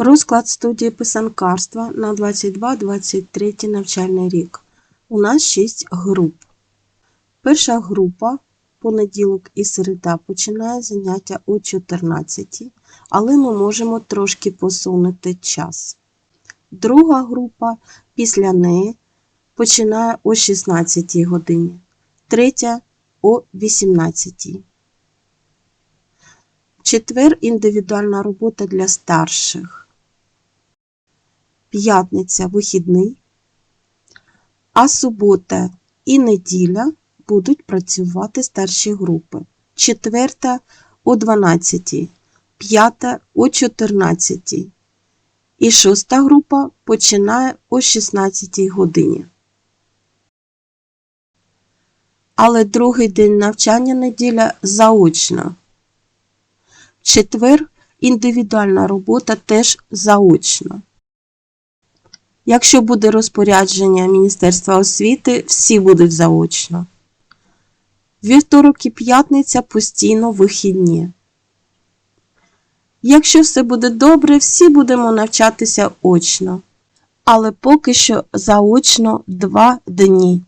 Розклад студії писанкарства на 22-23 навчальний рік. У нас 6 груп. Перша група понеділок і середа починає заняття о 14, але ми можемо трошки посунути час. Друга група після неї починає о 16 годині, третя о 18. Четвер індивідуальна робота для старших. П'ятниця вихідний, а субота і неділя будуть працювати старші групи. Четверта о 12, п'ята о 14. І шоста група починає о 16 годині. Але другий день навчання неділя заочно. Четвер індивідуальна робота теж заочно. Якщо буде розпорядження Міністерства освіти, всі будуть заочно. Вівторок і п'ятниця постійно вихідні. Якщо все буде добре, всі будемо навчатися очно. Але поки що заочно два дні.